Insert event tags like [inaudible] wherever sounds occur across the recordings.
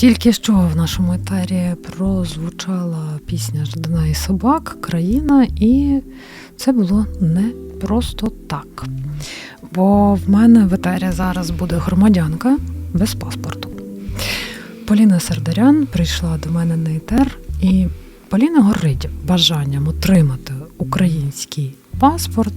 Тільки що в нашому етері прозвучала пісня Ждана і собак, країна, і це було не просто так. Бо в мене в етері зараз буде громадянка без паспорту. Поліна Сердарян прийшла до мене на етер, і Поліна горить бажанням отримати український паспорт.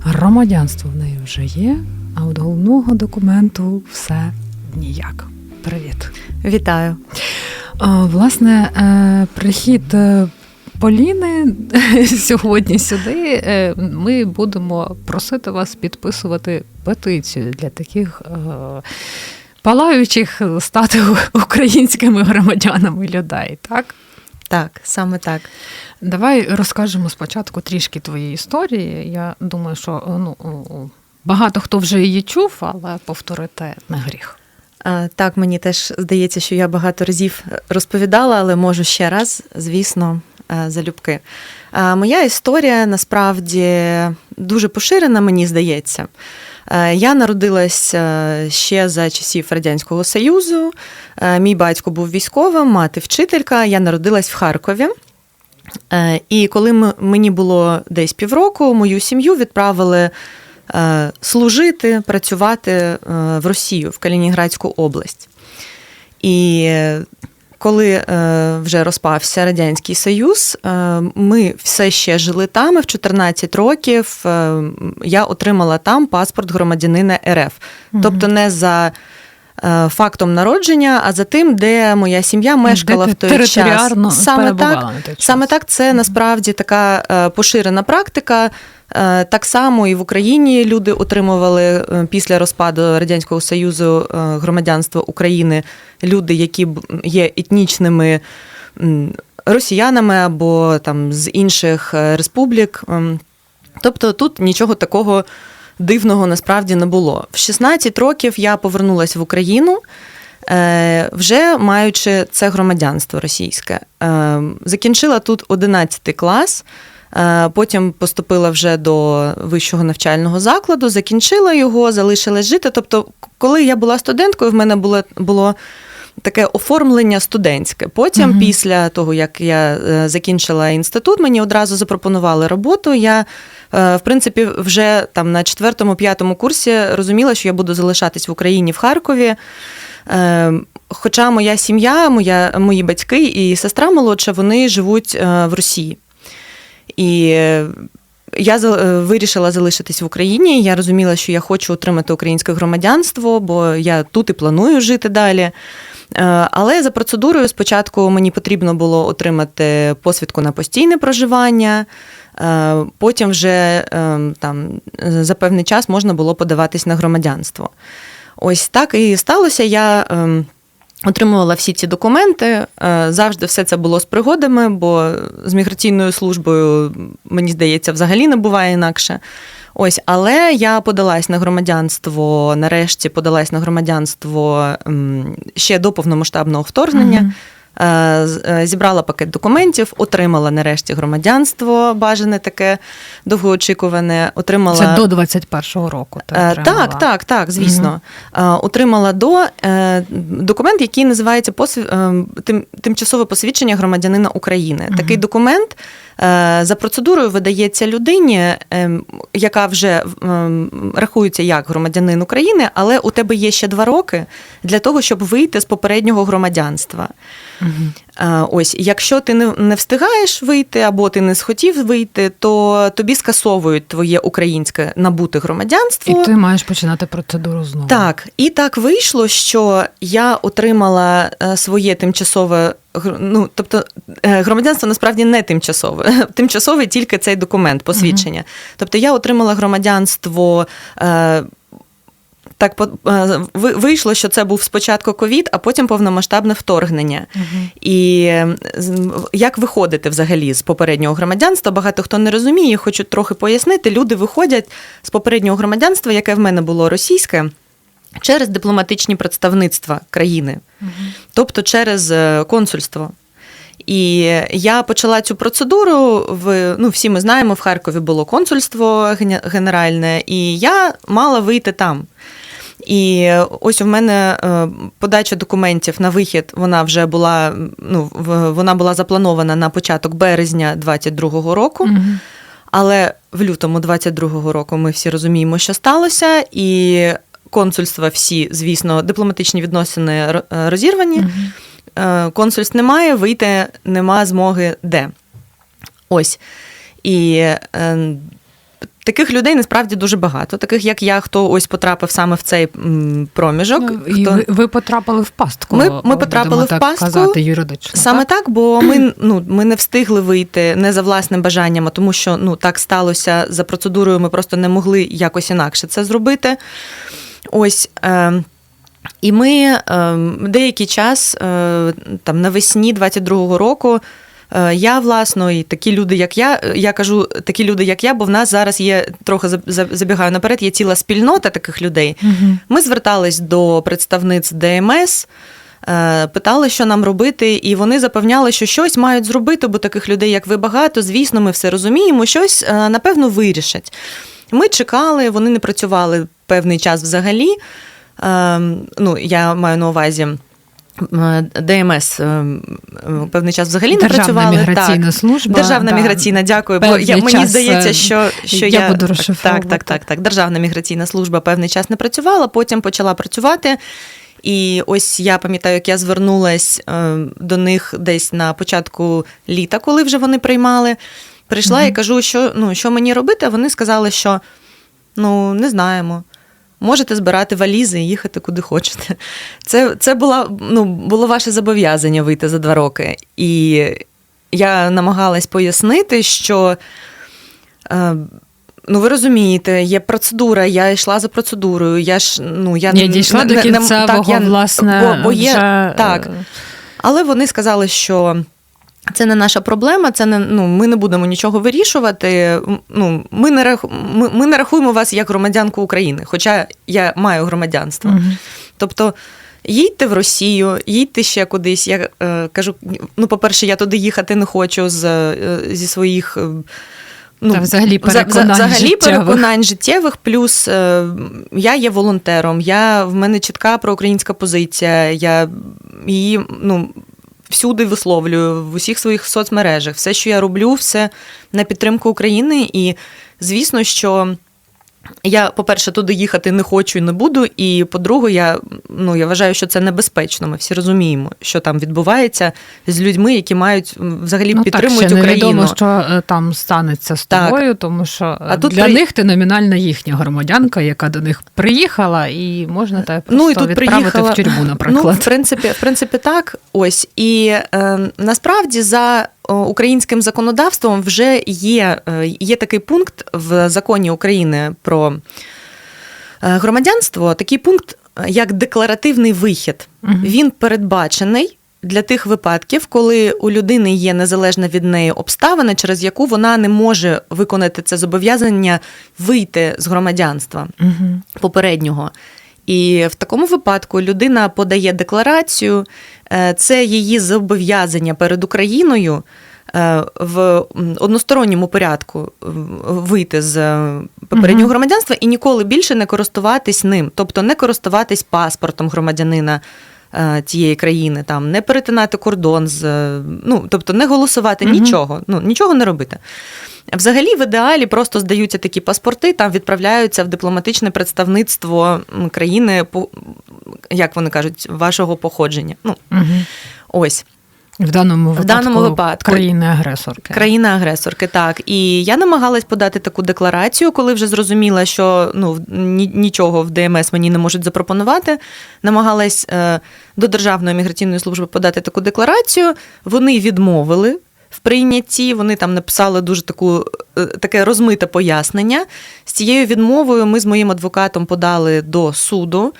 Громадянство в неї вже є, а от головного документу все ніяк. Привіт. Вітаю. Власне, е, прихід е, Поліни [laughs] сьогодні сюди. е, Ми будемо просити вас підписувати петицію для таких палаючих стати [laughs] українськими громадянами людей, так? Так, саме так. Давай розкажемо спочатку трішки твоєї історії. Я думаю, що ну, багато хто вже її чув, але повторити не гріх. Так, мені теж здається, що я багато разів розповідала, але можу ще раз, звісно, е, залюбки. Моя історія насправді дуже поширена, мені здається. Е, Я народилась е, ще за часів Радянського Союзу. Мій батько був військовим, мати вчителька. Я народилась в Харкові. І коли мені було десь півроку, мою сім'ю відправили служити, працювати е, в Росію, в Калінінградську область. І е, коли е, вже розпався Радянський Союз, е, ми все ще жили там. і В 14 років е, я отримала там паспорт громадянина РФ. Тобто не за е, фактом народження, а за тим, де моя сім'я мешкала Де в той час. Саме так, той час. Саме так, це насправді така е, поширена практика. Е, Так само і в Україні люди отримували е, після розпаду Радянського Союзу е, громадянство України люди, які є етнічними росіянами або там з інших республік. Ем, Тобто тут нічого такого дивного насправді не було. В 16 років я повернулася в Україну. Вже маючи це громадянство російське, Е, закінчила тут 11 клас, потім поступила вже до вищого навчального закладу, закінчила його, залишилась жити. Тобто, коли я була студенткою, в мене було, було таке оформлення студентське. Потім, Мгм. після того, як я е, закінчила інститут, мені одразу запропонували роботу. Я, е, в принципі, вже там на четвертому-п'ятому курсі розуміла, що я буду залишатись в Україні в Харкові. Е, Хоча моя сім'я, моя, мої батьки і сестра молодша, вони живуть е, в Росії. І е, я е, вирішила залишитись в Україні. Я розуміла, що я хочу отримати українське громадянство, бо я тут і планую жити далі. Е, Але за процедурою спочатку мені потрібно було отримати посвідку на постійне проживання. Потім вже там за певний час можна було подаватись на громадянство. Ось так і сталося. Я ем, отримувала всі ці документи. Е, Завжди все це було з пригодами, бо з міграційною службою, мені здається, взагалі не буває інакше. Ось, але я подалась на громадянство, нарешті подалась на громадянство ще до повномасштабного вторгнення. Мгм. Е, е, Зібрала пакет документів, отримала нарешті громадянство, бажане таке довгоочікуване. Отримала Це до 21-го року. Ти Е, отримала. Так, так, так, звісно. Угу. Отримала до документ, який називається е, тим, тимчасове посвідчення громадянина України. Такий документ за процедурою видається людині, е, яка вже е, рахується як громадянин України, але у тебе є ще два роки для того, щоб вийти з попереднього громадянства. Е, Ось, якщо ти не, встигаєш вийти або ти не схотів вийти, то тобі скасовують твоє українське набуте громадянство. І ти маєш починати процедуру знову. Так, і так вийшло, що я отримала е, своє тимчасове ну, тобто е, громадянство насправді не тимчасове. [laughs] Тимчасове тільки цей документ, посвідчення. Тобто я отримала громадянство. е, Так е, вийшло, що це був спочатку ковід, а потім повномасштабне вторгнення. Мгм. І як виходити взагалі з попереднього громадянства? Багато хто не розуміє, хочу трохи пояснити. Люди виходять з попереднього громадянства, яке в мене було російське, через дипломатичні представництва країни, Мгм. тобто через е, консульство. І я почала цю процедуру. В ну, всі ми знаємо, в Харкові було консульство генеральне, і я мала вийти там. І ось у мене е, подача документів на вихід, вона вже була ну, вона була запланована на початок березня 22-го року. Мгм. Але в лютому 22-го року ми всі розуміємо, що сталося, і консульства всі, звісно, дипломатичні відносини е, розірвані. Е, Консульств немає, вийти нема змоги де. Ось. І е, таких людей насправді дуже багато. Таких, як я, хто ось потрапив саме в цей проміжок. Ну, І хто... ви, ви потрапили в пастку. Ми- ми потрапили в пастку. казати юридично. Саме так? так, бо ми, ну, ми не встигли вийти не за власним бажанням, а тому що ну, так сталося за процедурою, ми просто не могли якось інакше це зробити. Ось. Е, і ми е, деякий час, е, там навесні 22-го року, я, власно, і такі люди, як я, я кажу такі люди, як я, бо в нас зараз є трохи за- за- забігаю наперед, є ціла спільнота таких людей. Мгм. Ми звертались до представниць ДМС, питали, що нам робити, і вони запевняли, що щось мають зробити, бо таких людей, як ви, багато. Звісно, ми все розуміємо, щось напевно вирішать. Ми чекали, вони не працювали певний час взагалі. Е, Ну, я маю на увазі. ДМС е, е, певний час взагалі не Державна працювали. міграційна так. служба. Державна да. міграційна, дякую. Бо я, мені час, здається, е, що, що я я, буду так, розшифровувати. так, так, так. Державна міграційна служба певний час не працювала, потім почала працювати. І ось я пам'ятаю, як я звернулась е, до них десь на початку літа, коли вже вони приймали. Прийшла Мгм. і кажу, що, ну, що мені робити. А вони сказали, що ну, не знаємо. Можете збирати валізи і їхати куди хочете. Це, це була, ну, було ваше зобов'язання вийти за два роки. І я намагалась пояснити, що. Е, Ну, ви розумієте, є процедура, я йшла за процедурою. Я ж ну я Я дійшла до кінцевого, так, я- власне, бо, бо є, вже, так. е, Але вони сказали, що це не наша проблема, це не ну ми не будемо нічого вирішувати. Ну ми не рах, ми, ми не рахуємо вас як громадянку України, хоча я маю громадянство. мгм. Тобто. Їдьте в Росію, їдьте ще кудись. Я е, кажу: ну, по-перше, я туди їхати не хочу з, е, зі своїх. е, Ну, Та взагалі за- за- переконань взагалі життєвих. переконань життєвих. Плюс е, я є волонтером, я, в мене чітка проукраїнська позиція, я її ну, всюди висловлюю, в усіх своїх соцмережах. Все, що я роблю, все на підтримку України. І звісно, що я, по-перше, туди їхати не хочу і не буду. І по-друге, я, ну, я вважаю, що це небезпечно. Ми всі розуміємо, що там відбувається з людьми, які мають взагалі Ну, підтримують так, ще Україну. невідомо, що е, там станеться з Так. тобою, тому що е, А тут для при- них ти номінальна їхня громадянка, яка до них приїхала, і можна тебе просто Ну, і тут відправити приїхала- в тюрму, [laughs] Ну, наприклад. в принципі, в принципі, так. Ось. І е, насправді за українським законодавством вже є, е, є такий пункт в законі України про е, громадянство, такий пункт, е, як декларативний вихід. Мгм. Він передбачений. Для тих випадків, коли у людини є незалежна від неї обставина, через яку вона не може виконати це зобов'язання вийти з громадянства Мгм. попереднього. І в такому випадку людина подає декларацію, е, це її зобов'язання перед Україною е, в односторонньому порядку вийти з е, попереднього громадянства і ніколи більше не користуватись ним, тобто не користуватись паспортом громадянина. Е, Тієї країни там не перетинати кордон з е, ну тобто не голосувати угу. нічого, ну нічого не робити. Взагалі, в ідеалі просто здаються такі паспорти, там відправляються в дипломатичне представництво країни, як вони кажуть, вашого походження. Ну, угу. ось В даному випадку, даному випадку. країни-агресорки. країна-агресорки. Так, і я намагалась подати таку декларацію, коли вже зрозуміла, що ну ні- нічого в ДМС мені не можуть запропонувати. Намагалась е, до Державної міграційної служби подати таку декларацію. Вони відмовили. В прийнятті вони там написали дуже таку е, таке розмите пояснення. З цією відмовою ми з моїм адвокатом подали до суду.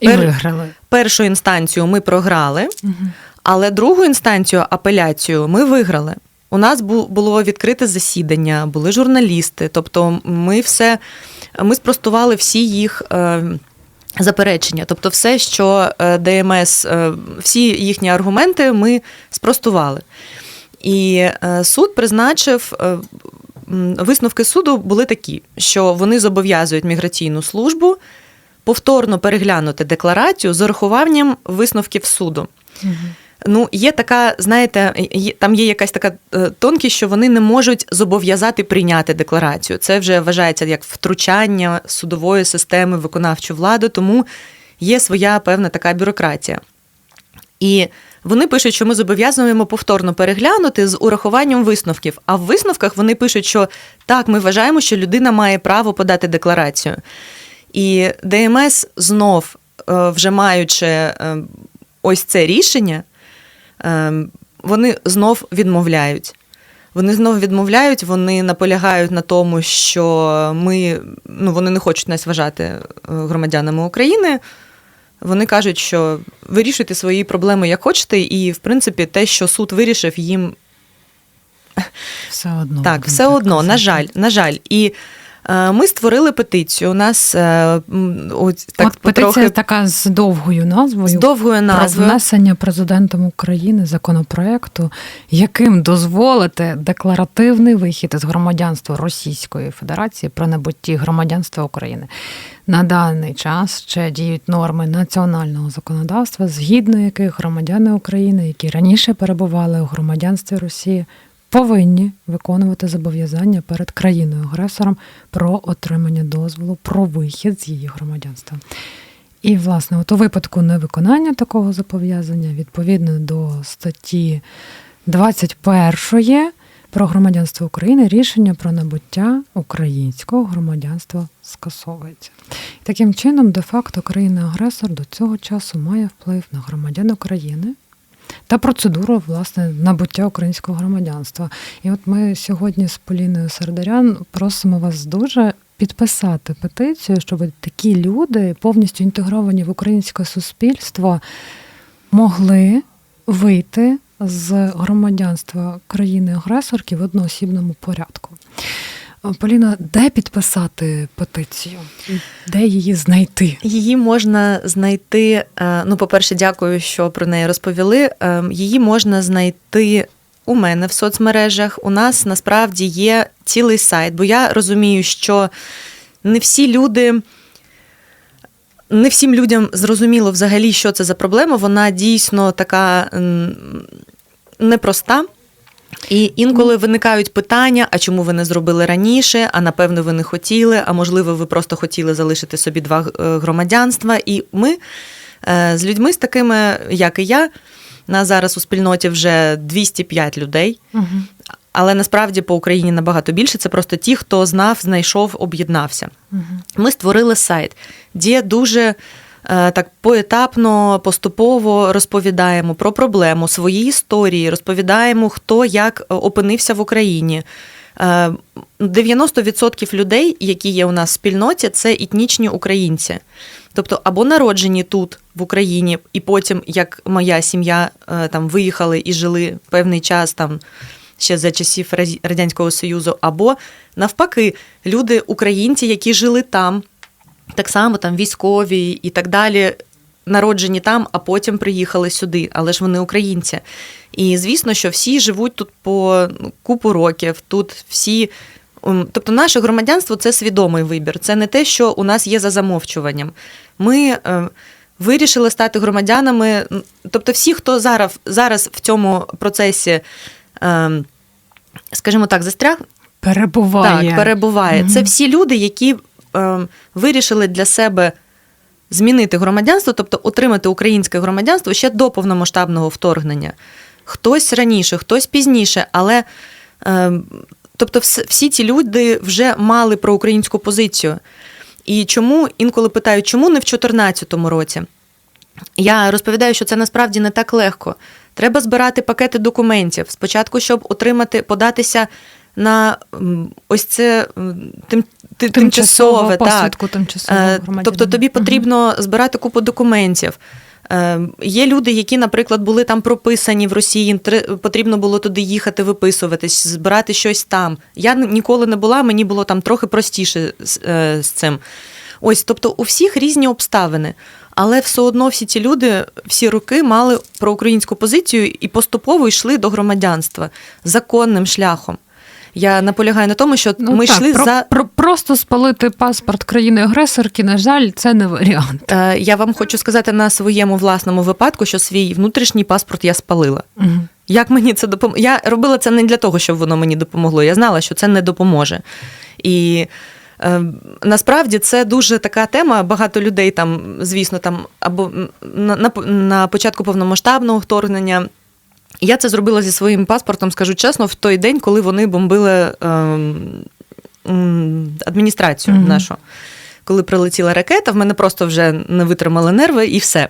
І Пер- виграли. Першу інстанцію ми програли. Мгм. Але другу інстанцію, апеляцію, ми виграли. У нас було відкрите засідання, були журналісти. Тобто, ми все ми спростували всі їх. Е, Заперечення, тобто все, що е, ДМС, е, всі їхні аргументи ми спростували. І суд призначив висновки суду були такі, що вони зобов'язують міграційну службу повторно переглянути декларацію з урахуванням висновків суду. Ну, є така, знаєте, там є якась така е, тонкість, що вони не можуть зобов'язати прийняти декларацію. Це вже вважається як втручання судової системи виконавчу владу, тому є своя певна така бюрократія. І вони пишуть, що ми зобов'язуємо повторно переглянути з урахуванням висновків. А в висновках вони пишуть, що так, ми вважаємо, що людина має право подати декларацію. І ДМС знов, е, вже маючи е, ось це рішення, вони знов відмовляють. Вони знов відмовляють, вони наполягають на тому, що ми ну вони не хочуть нас вважати е, громадянами України. Вони кажуть, що вирішуйте свої проблеми як хочете, і в принципі те, що суд вирішив, їм Все одно. так, все одно, на жаль, на жаль. І ми створили петицію. У нас е, ось так От петиція потрохи така з довгою назвою. з довгою Про внесення президентом України законопроекту, яким дозволити декларативний вихід із громадянства Російської Федерації про набутті громадянства України. На даний час ще діють норми національного законодавства, згідно яких громадяни України, які раніше перебували у громадянстві Росії, повинні виконувати зобов'язання перед країною-агресором про отримання дозволу про вихід з її громадянства. І, власне, от у випадку невиконання такого зобов'язання, відповідно до статті 21 про громадянство України, рішення про набуття українського громадянства скасовується. Таким чином, де-факто, країна-агресор до цього часу має вплив на громадян України та процедуру власне набуття українського громадянства. І от ми сьогодні з Поліною Сердарян просимо вас дуже підписати петицію, щоб такі люди, повністю інтегровані в українське суспільство, могли вийти з громадянства країни-агресорки в одноосібному порядку. Поліна, де підписати петицію? Де її знайти? Її можна знайти. е, Ну, по-перше, дякую, що про неї розповіли. Е, Її можна знайти у мене в соцмережах. У нас насправді є цілий сайт, бо я розумію, що не всі люди. Не всім людям зрозуміло взагалі, що це за проблема. Вона дійсно така непроста. І інколи виникають питання: а чому ви не зробили раніше? А напевно, ви не хотіли, а можливо, ви просто хотіли залишити собі два е, громадянства. І ми е, з людьми, з такими, як і я, нас зараз у спільноті вже 205 людей. Угу. Але насправді по Україні набагато більше. Це просто ті, хто знав, знайшов, об'єднався. Угу. Ми створили сайт, де дуже так поетапно, поступово розповідаємо про проблему, свої історії, розповідаємо, хто як е, опинився в Україні. Е, 90% людей, які є у нас в спільноті, це етнічні українці. Тобто або народжені тут, в Україні, і потім, як моя сім'я, е, там виїхали і жили певний час там ще за часів Радянського Союзу, або навпаки, люди, українці, які жили там, так само там військові і так далі, народжені там, а потім приїхали сюди, але ж вони українці. І звісно, що всі живуть тут по ну, купу років, тут всі. Тобто, наше громадянство це свідомий вибір. Це не те, що у нас є за замовчуванням. Ми е, вирішили стати громадянами. Тобто, всі, хто зараз, зараз в цьому процесі, е, скажімо так, застряг, Перебуває. так, перебуває. Мгм. Це всі люди, які вирішили для себе змінити громадянство, тобто отримати українське громадянство ще до повномасштабного вторгнення. Хтось раніше, хтось пізніше, але е, тобто всі ці люди вже мали проукраїнську позицію. І чому інколи питають, чому не в 2014 році? Я розповідаю, що це насправді не так легко. Треба збирати пакети документів. Спочатку, щоб отримати, податися на ось це тим, ти- тимчасове. Так. посвідку тимчасового Е. Тобто тобі потрібно збирати купу документів. Е, Є люди, які, наприклад, були там прописані в Росії, їм потрібно було туди їхати, виписуватись, збирати щось там. Я ніколи не була, мені було там трохи простіше з, е, з цим. Ось, тобто, у всіх різні обставини. Але все одно всі ці люди всі роки мали проукраїнську позицію і поступово йшли до громадянства законним шляхом. Я наполягаю на тому, що Ну, ми так, йшли про, за. про, просто спалити паспорт країни-агресорки, на жаль, це не варіант. Е, Я вам хочу сказати на своєму власному випадку, що свій внутрішній паспорт я спалила. Мгм. Як мені це допомогло? Я робила це не для того, щоб воно мені допомогло. Я знала, що це не допоможе. І е, насправді це дуже така тема. Багато людей там, звісно, там або на, на, на початку повномасштабного вторгнення. Я це зробила зі своїм паспортом, скажу чесно, в той день, коли вони бомбили ем, адміністрацію Мгм. нашу. Коли прилетіла ракета, в мене просто вже не витримали нерви і все.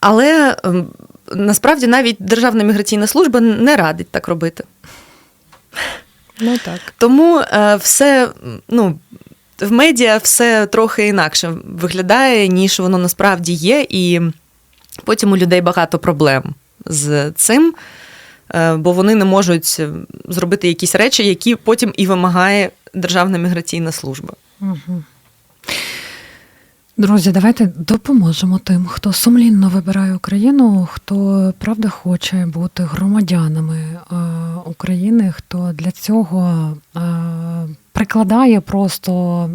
Але ем, насправді навіть Державна міграційна служба не радить так робити. Ну так. Тому е, все, ну, в медіа все трохи інакше виглядає, ніж воно насправді є, і потім у людей багато проблем з цим, е, бо вони не можуть зробити якісь речі, які потім і вимагає Державна міграційна служба. Угу. Друзі, давайте допоможемо тим, хто сумлінно вибирає Україну, хто правда хоче бути громадянами е, України, хто для цього е, прикладає просто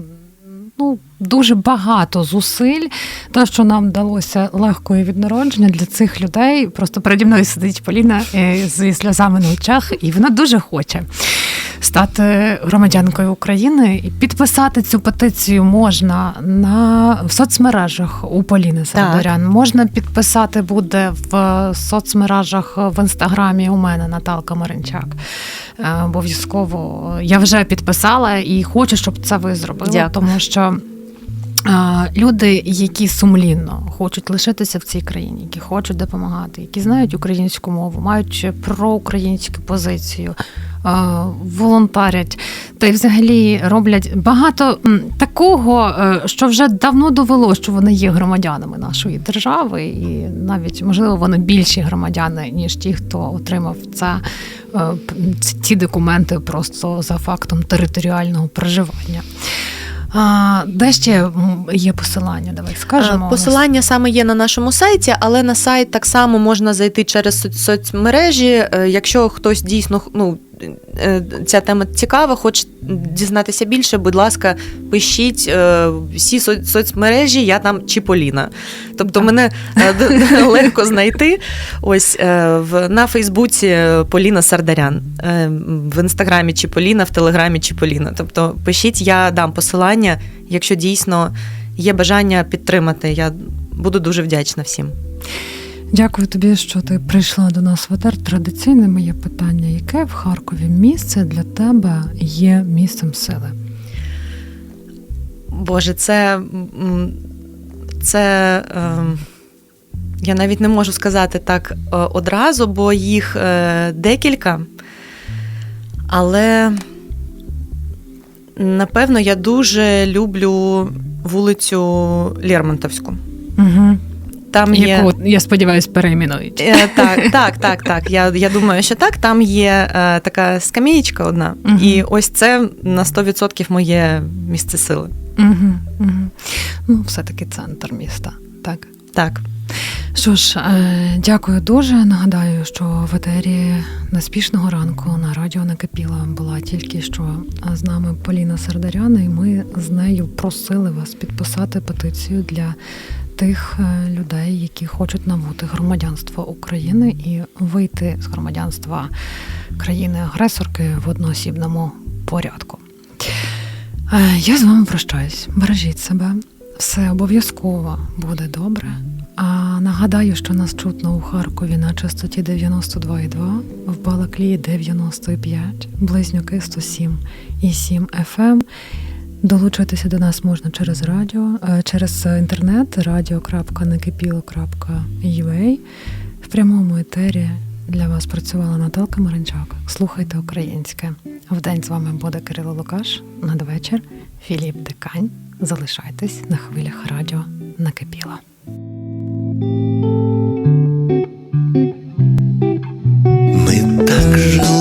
ну, дуже багато зусиль. Те, що нам вдалося легко і від народження для цих людей. Просто переді мною сидить Поліна е, зі сльозами на очах, і вона дуже хоче стати громадянкою України і підписати цю петицію можна на в соцмережах у Поліни Сардарян. Можна підписати буде в соцмережах в інстаграмі у мене Наталка Маринчак. Е, Обов'язково я вже підписала і хочу, щоб це ви зробили, Дякую. тому що. Люди, які сумлінно хочуть лишитися в цій країні, які хочуть допомагати, які знають українську мову, мають проукраїнську позицію, волонтерять, та й взагалі роблять багато такого, е, що вже давно довело, що вони є громадянами нашої держави, і навіть можливо вони більші громадяни, ніж ті, хто отримав це е, ці документи просто за фактом територіального проживання. А, де ще є посилання? Давай скажемо. Е, Посилання саме є на нашому сайті, але на сайт так само можна зайти через соцмережі. Е, Якщо хтось дійсно ну, ця тема цікава, хоче дізнатися більше, будь ласка, пишіть е, всі соцмережі, я там Чіполіна. Тобто Так. мене е, [laughs] [laughs] легко знайти. Ось е, на Фейсбуці Поліна Сардарян, е, в інстаграмі Чіполіна, в Телеграмі Чіполіна. Тобто пишіть, я дам посилання, якщо дійсно є бажання підтримати. Я буду дуже вдячна всім. Дякую тобі, що ти прийшла до нас в етер. Традиційне моє питання: яке в Харкові місце для тебе є місцем сили? Боже, це, це ем, я навіть не можу сказати так е, одразу, бо їх е, декілька. Але напевно я дуже люблю вулицю Лермонтовську. Угу. Там є. Яку, я сподіваюся, перейменують. Е, Так, так, так, так. Я, я думаю, що так. Там є е, така скамієчка одна, Мгм. і ось це на 100% моє місце сили. Угу, угу. Ну, все-таки центр міста. Так. Так. Що ж, е, дякую дуже. Нагадаю, що в етері неспішного ранку на радіо накипіла була тільки що з нами Поліна Сардаряна, і ми з нею просили вас підписати петицію для тих е, людей, які хочуть набути громадянство України і вийти з громадянства країни-агресорки в одноосібному порядку. Е, Я з вами прощаюсь. Бережіть себе. Все обов'язково буде добре. А нагадаю, що нас чутно у Харкові на частоті 92,2, в Балаклії 95, Близнюки 107 і 7 FM. Долучитися до нас можна через радіо, е, через інтернет radio.nekipilo.ua. В прямому етері для вас працювала Наталка Маринчак. Слухайте українське. Вдень з вами буде Кирило Лукаш. Надвечір Філіп Декань. Залишайтесь на хвилях радіо накипіло. Ми так жили.